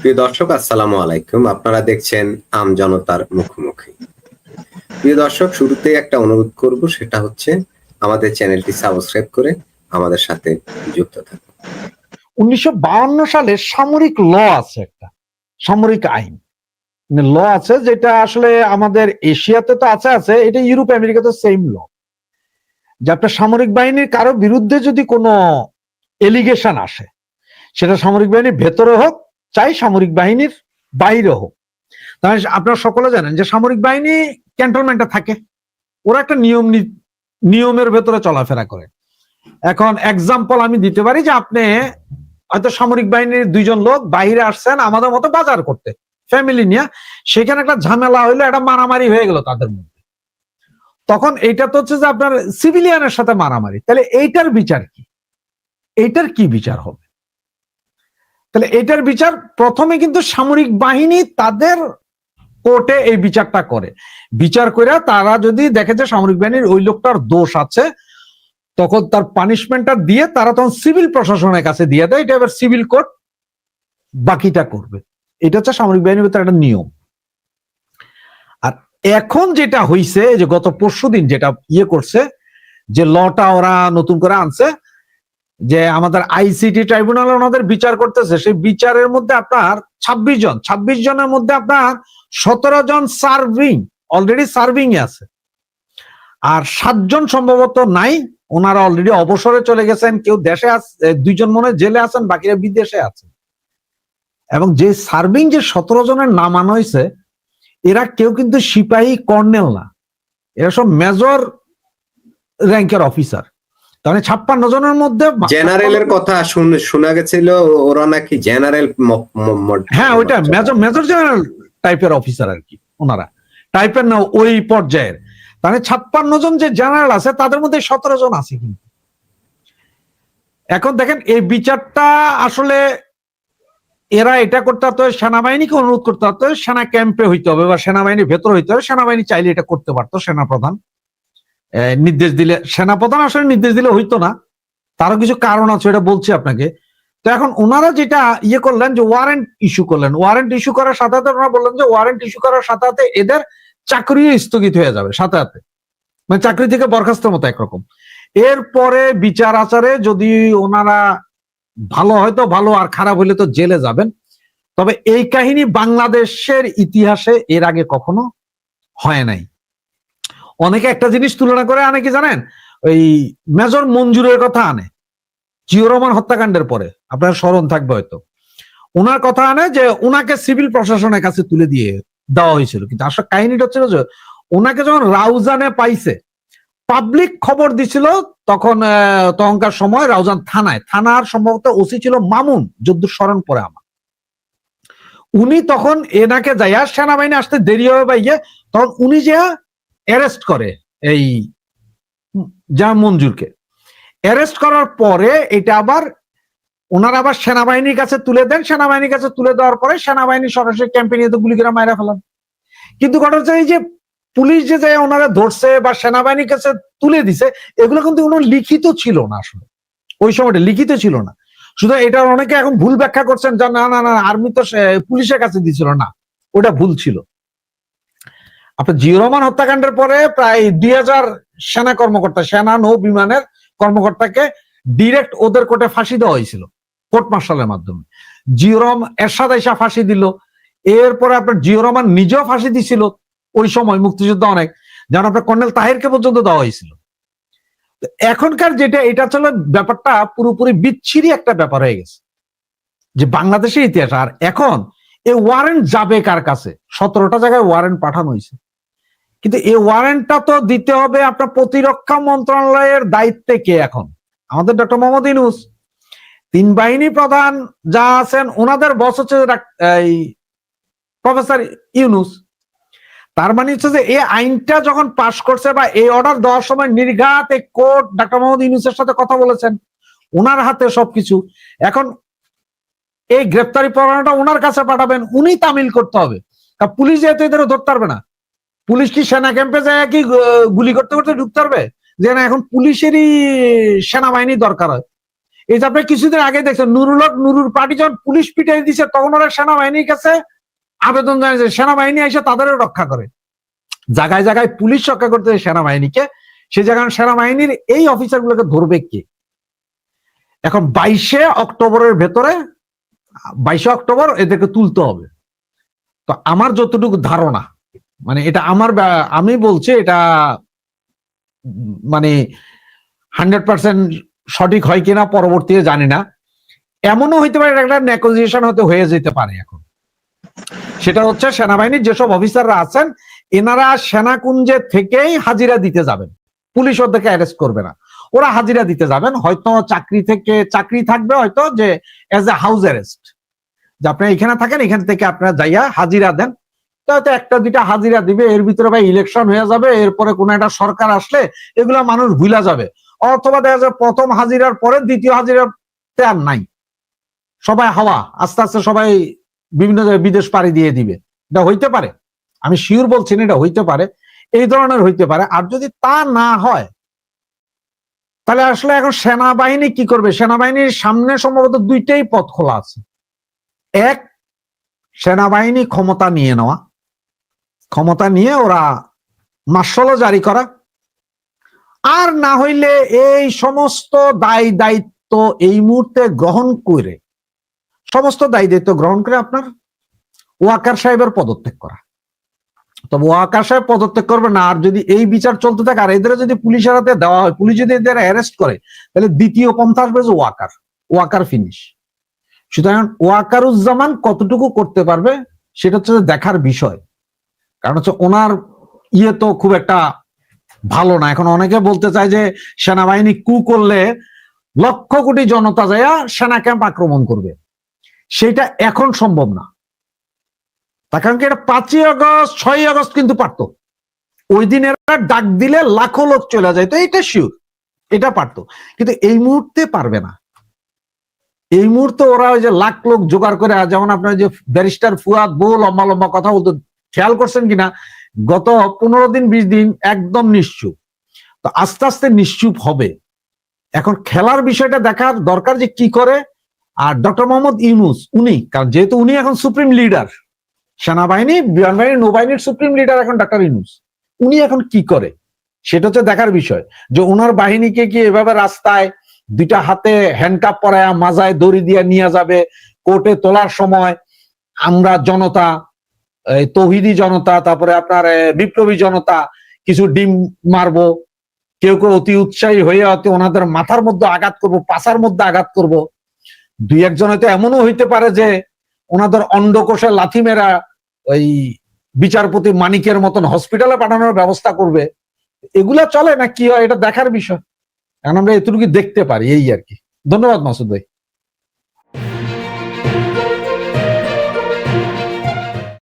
প্রিয় দর্শক, আসসালামু আলাইকুম। আপনারা দেখছেন আম জনতার মুখোমুখি। প্রিয় দর্শক, শুরুতেই একটা অনুরোধ করব, সেটা হচ্ছে আমাদের চ্যানেলটি সাবস্ক্রাইব করে আমাদের সাথে যুক্ত থাকুন। উনিশশো সালে সামরিক ল আছে একটা, সামরিক আইন। ল আছে যেটা আসলে আমাদের এশিয়াতে তো আছে আছে, এটা ইউরোপ, আমেরিকাতে সেম ল যে আপনার সামরিক বাহিনীর কারও বিরুদ্ধে যদি কোনো এলিগেশন আসে, সেটা সামরিক বাহিনীর ভেতরে হোক চাই সামরিক বাহিনীর বাইরে হোক। তাহলে আপনারা সকলে জানেন যে সামরিক বাহিনী ক্যান্টনমেন্টে থাকে। ওরা একটা নিয়ম নিয়মের ভেতরে চলাফেরা করে। এখন এক্সাম্পল আমি দিতে পারি যে আপনি হয়তো সামরিক বাহিনীর দুইজন লোক বাইরে আসছেন আমাদের মতো বাজার করতে ফ্যামিলি নিয়ে। সেখানে একটা ঝামেলা হইল, একটা মারামারি হয়ে গেল তাদের মধ্যে। তখন এইটা তো হচ্ছে যে আপনার সিভিলিয়ানের সাথে মারামারি। তাহলে এইটার বিচার কি? এইটার কি বিচার হবে? তাহলে এটার বিচার প্রথমে কিন্তু সামরিক বাহিনী তাদের কোর্টে এই বিচারটা করে। বিচার করে তারা যদি দেখে যে সামরিক বাহিনীর ওই লোকটার দোষ আছে, তখন তার পানিশমেন্টটা দিয়ে তারা তখন সিভিল প্রশাসনের কাছে দিয়ে দেয়, এটা এবার সিভিল কোর্ট বাকিটা করবে। এটা হচ্ছে সামরিক বাহিনীর ভিতরে একটা নিয়ম। আর এখন যেটা হইছে যে গত পরশু দিন যেটা ইয়ে করছে, যে লটা ওরা নতুন করে আনছে যে আমাদের আইসিটি ট্রাইব্যুনাল ওনাদের বিচার করতেছে, সেই বিচারের মধ্যে আপনার ২৬ জন ২৬ জনের মধ্যে আপনার সতেরো জন সার্ভিং অলরেডি সার্ভিং আছে। আর সাতজন সম্ভবত নাই, ওনারা অলরেডি অবসরে চলে গেছেন, কেউ দেশে দুইজন মনে জেলে আছেন, বাকিরা বিদেশে আছেন। এবং যে সার্ভিং যে সতেরো জনের নাম আনা হয়েছে, এরা কেউ কিন্তু সিপাহী কর্নেল না। এরা সব মেজর র্যাঙ্কের অফিসার তাহলে ছাপ্পান্ন জনের মধ্যে জেনারেলের কথা শোনা গেছিল ওরা নাকি জেনারেল হ্যাঁ ওইটা মেজর মেজর জেনারেল টাইপের অফিসার আর কি ওনারা। টাইপের না ওই পর্যায়ের। তাহলে ছাপ্পান্ন জন যে জেনারেল আছে তাদের মধ্যে সতেরো জন আছে কিন্তু। এখন দেখেন এই বিচারটা আসলে এরা এটা করতে হতো সেনাবাহিনীকে অনুরোধ করতে হতো সেনা ক্যাম্পে হইতে হবে বা সেনাবাহিনীর ভেতরে হইতে হবে সেনাবাহিনী চাইলে এটা করতে পারতো সেনাপ্রধান। আহ, নির্দেশ দিলে, সেনাপ্রধান আসলে নির্দেশ দিলে হইতো না। তারও কিছু কারণ আছে এটা বলছি আপনাকে। তো এখন ওনারা যেটা ইয়ে করলেন যে ওয়ারেন্ট ইস্যু করলেন। ওয়ারেন্ট ইস্যু করার সাথে সাথে ওনারা বললেন যে ওয়ারেন্ট ইস্যু করার সাথে সাথে এদের চাকরিও স্থগিত হয়ে যাবে, সাথে সাথে। মানে চাকরি থেকে বরখাস্তের মতো একরকম। এরপরে বিচার আচারে যদি ওনারা ভালো হয়তো ভালো, আর খারাপ হলে তো জেলে যাবেন। তবে এই কাহিনী বাংলাদেশের ইতিহাসে এর আগে কখনো হয় নাই। অনেকে একটা জিনিস তুলনা করে আনে কি জানেন? ওই মেজর মঞ্জুরের কথা আনে। জিও হত্যাকাণ্ডের পরে। আপনার স্মরণ থাকবে হয়তো। ওনার কথা আনে যে ওনাকে সিভিল প্রশাসনের কাছে তুলে দিয়ে দেওয়া হয়েছিল। কিন্তু আসলে কাহিনীটা হচ্ছিল যে ওনাকে যখন রাউজানে পাইছে, পাবলিক খবর দিছিল তখন তখনকার সময় রাউজান থানায়। থানার সম্ভবত ওসি ছিল মামুন, যদ্দুর স্মরণ পরে আমার। উনি তখন এনাকে যাইয়া সেনাবাহিনী আসতে দেরি হবে বাইয়ে তখন উনি যে অ্যারেস্ট করে এই যা মঞ্জুরকে। অ্যারেস্ট করার পরে এটা আবার ওনারা আবার সেনাবাহিনীর কাছে তুলে দেন, সেনাবাহিনীর কাছে তুলে দেওয়ার পরে সেনাবাহিনী সরাসরি ক্যাম্পে নিয়ে তো গুলি করে মাইরা ফেলান। কিন্তু ঘটনা হচ্ছে এই যে পুলিশ যে যায় ওনারা ধরছে বা সেনাবাহিনীর কাছে তুলে দিছে, এগুলো কিন্তু কোনো লিখিত ছিল না আসলে। ওই সময়টা লিখিত ছিল না। শুধু এটা অনেকে এখন ভুল ব্যাখ্যা করছেন যে না না না, আর্মি তো পুলিশের কাছে দিছিল না। ওটা ভুল ছিল। আপনার জিও রহমান হত্যাকাণ্ডের পরে প্রায় দুই হাজার সেনা কর্মকর্তা, সেনা, নৌ বিমানের কর্মকর্তাকে ডিরেক্ট ওদের কোর্টে ফাঁসি দেওয়া হয়েছিল, কোর্ট মার্শালের মাধ্যমে। জিও রহমান এরশাদ আইসা ফাঁসি দিল। এরপরে আপনার জিও রহমান নিজেও ফাঁসি দিছিল, ওই সময় মুক্তিযুদ্ধ অনেক। যেমন আপনার কর্নেল তাহিরকে পর্যন্ত দেওয়া হয়েছিল। এখনকার যেটা, এটা ছিল ব্যাপারটা পুরোপুরি বিচ্ছিরি একটা ব্যাপার হয়ে গেছে। যে বাংলাদেশের ইতিহাস, আর এখন এই ওয়ারেন্ট যাবে কার কাছে? সতেরোটা জায়গায় ওয়ারেন্ট পাঠানো হয়েছে। কিন্তু এই ওয়ারেন্টটা তো দিতে হবে আপনার প্রতিরক্ষা মন্ত্রণালয়ের দায়িত্বে কে এখন? আমাদের ডক্টর মোহাম্মদ ইনুস তিন বাহিনী প্রধান যা আছেন, ওনাদের বস হচ্ছে এই প্রফেসর ইউনুস। তার মানে হচ্ছে যে, এই আইনটা যখন পাশ করছে বা এই অর্ডার দেওয়ার সময় নির্ঘাত এই কোর্ট ডাক্তার মোহাম্মদ ইউনুসের সাথে কথা বলেছেন, ওনার হাতে সবকিছু। এখন এই গ্রেপ্তারি পরোয়ানাটা ওনার কাছে পাঠাবেন, উনি তামিল করতে হবে। তা পুলিশ যেহেতু এদের ধরতে পারবে না। পুলিশ কি সেনা ক্যাম্পে যায় কি গুলি করতে করতে ঢুকতে পারবে? যে না, এখন পুলিশেরই সেনাবাহিনী দরকার হয়। এই যে আপনি কিছুদিন আগে দেখছেন, নুরুল হক, নুরুর পার্টি যখন পুলিশ পিটাই দিছে, তখন ওরা সেনাবাহিনীর কাছে আবেদন জানিয়েছে, সেনাবাহিনী এসে তাদেরও রক্ষা করে। জায়গায় জায়গায় পুলিশ রক্ষা করতে সেনাবাহিনীকে। সে জায়গায় সেনাবাহিনীর এই অফিসার গুলোকে ধরবে কে? এখন বাইশে অক্টোবরের ভেতরে, বাইশে অক্টোবর এদেরকে তুলতে হবে। তো আমার যতটুকু ধারণা মানে এটা আমার আমি বলছি এটা মানে হান্ড্রেড পার্সেন্ট সঠিক হয় কিনা পরবর্তীতে জানি না। এমনও হইতে পারে একটা নেগোসিয়েশন হতে হয়ে যেতে পারে এখন। সেটা হচ্ছে সেনাবাহিনীর যেসব অফিসাররা আছেন, এনারা সেনাকুঞ্জে থেকেই হাজিরা দিতে যাবেন। পুলিশ ওদেরকে অ্যারেস্ট করবে না। ওরা হাজিরা দিতে যাবেন। হয়তো চাকরি থেকে, চাকরি থাকবে হয়তো যে এজ এ হাউস অ্যারেস্ট যে আপনি এখানে থাকেন, এখান থেকে আপনারা যাইয়া হাজিরা দেন। তো হয়তো একটা দুইটা হাজিরা দিবে, এর ভিতরে ভাই ইলেকশন হয়ে যাবে, এরপরে কোন একটা সরকার আসলে এগুলো মানুষ ভুলা যাবে। অথবা দেখা যায় প্রথম হাজিরার পরে দ্বিতীয় হাজিরাতে আর নাই। সবাই হাওয়া, আস্তে আস্তে সবাই বিভিন্ন বিদেশ পাড়ি দিয়ে দিবে। এটা হইতে পারে। আমি শিওর বলছি না, এটা হইতে পারে। এই ধরনের হইতে পারে। আর যদি তা না হয়, তাহলে আসলে এখন সেনাবাহিনী কি করবে? সেনাবাহিনীর সামনে সম্ভবত দুইটাই পথ খোলা আছে। এক, সেনাবাহিনী ক্ষমতা নিয়ে নেওয়া। ক্ষমতা নিয়ে ওরা মার্শালও জারি করা। আর না হইলে এই সমস্ত দায় দায়িত্ব এই মুহূর্তে গ্রহণ করে, সমস্ত দায় দায়িত্ব গ্রহণ করে আপনার ওয়াকার সাহেবের পদত্যাগ করা। তবে ওয়াকার সাহেব পদত্যাগ করবে না, আর যদি এই বিচার চলতে থাকে, আর এদের যদি পুলিশের হাতে দেওয়া হয়, পুলিশ যদি এদের অ্যারেস্ট করে, তাহলে দ্বিতীয় পন্থা আসবে যে ওয়াকার ওয়াকার ফিনিশ সুতরাং ওয়াকারুজ্জামান কতটুকু করতে পারবে, সেটা হচ্ছে দেখার বিষয়। কারণ হচ্ছে ওনার ইয়ে তো খুব একটা ভালো না। এখন অনেকে বলতে চায় যে সেনাবাহিনী কু করলে লক্ষ কোটি জনতা যায় সেনা ক্যাম্প আক্রমণ করবে। সেটা এখন সম্ভব না। কারণ কি এটা পাঁচই আগস্ট, ছয়ই আগস্ট কিন্তু পারতো। ওই দিন এরা ডাক দিলে লাখো লোক চলে যায়, তো এটা শিওর এটা পারতো। কিন্তু এই মুহূর্তে পারবে না। এই মুহূর্তে ওরা ওই যে লাখ লোক জোগাড় করে, যেমন আপনার যে ব্যারিস্টার ফুয়াদ বহু লম্বা লম্বা কথা বলতো খেয়াল করছেন কিনা? গত পনেরো দিন, বিশ দিন একদম নিশ্চুপ। তো আস্তে আস্তে নিশ্চুপ হবে। এখন খেলার বিষয়টা দেখার দরকার যে কি করে। আর ডক্টর মোহাম্মদ ইউনুস, উনি, কারণ যেহেতু উনি এখন সুপ্রিম লিডার, সেনাবাহিনী বিমান বাহিনী নৌবাহিনীর সুপ্রিম লিডার এখন ডক্টর ইউনুস। উনি এখন কি করে? সেটা হচ্ছে দেখার বিষয় যে ওনার বাহিনীকে কি এভাবে রাস্তায় দুইটা হাতে হ্যান্ডকাপ পরায়, মাজায় দড়ি দিয়ে নিয়ে যাবে, কোর্টে তোলার সময় আমরা জনতা তৌহিদি জনতা, তারপরে আপনার বিপ্লবী জনতা, কিছু ডিম মারবো, কেউ কেউ অতি উৎসাহী হয়ে হয়তো ওনাদের মাথার মধ্যে আঘাত করব, পাশার মধ্যে আঘাত করব। দুই একজন হয়তো এমনও হইতে পারে যে, ওনাদের অন্ডকোষে লাথি মেরা ওই বিচারপতি মানিকের মতন হসপিটালে পাঠানোর ব্যবস্থা করবে। এগুলা চলে না কি হয়, এটা দেখার বিষয়। এখন আমরা এতটুকু দেখতে পারি, এই আর কি। ধন্যবাদ মাসুদ ভাই।